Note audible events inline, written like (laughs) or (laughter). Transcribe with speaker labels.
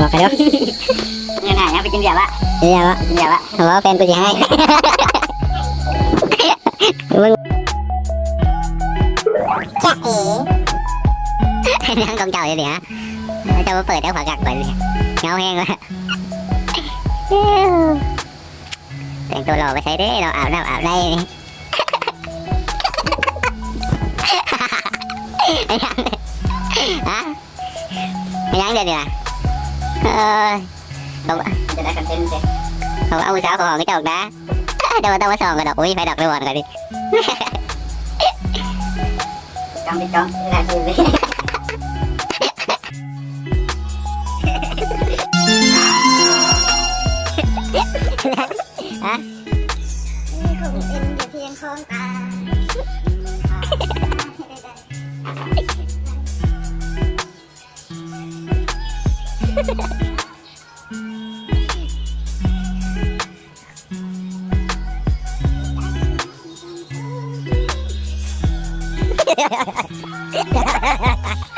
Speaker 1: บอกกันเด้อ
Speaker 2: เงินหายยังไปกินเบียร์วะ
Speaker 1: เดี๋ยวว่า
Speaker 2: กินเบียร์วะ
Speaker 1: เพราะว่าแฟนกูจะให้มึง
Speaker 2: จ๊ะเอ๋
Speaker 1: นั่งกองเจ้าอยู่ดิฮะเจ้ามาเปิดเจ้าขวากักก่อนเลยเงาแห้งเลยแต่งตัวหล่อไปใช้ได้เราอาบน้ำอาบได้นี่ฮะยังเดี๋ยวเดี๋ยว Ờ, không không ông sao còn cái
Speaker 2: đầu đá (laughs) đâu tao có sòn rồi đâu ui phải đọc cái bòn
Speaker 1: rồi đi trong đi trong làm gì hả? Khủng in về thiên không ta. (laughs) Ha ha ha
Speaker 2: ha!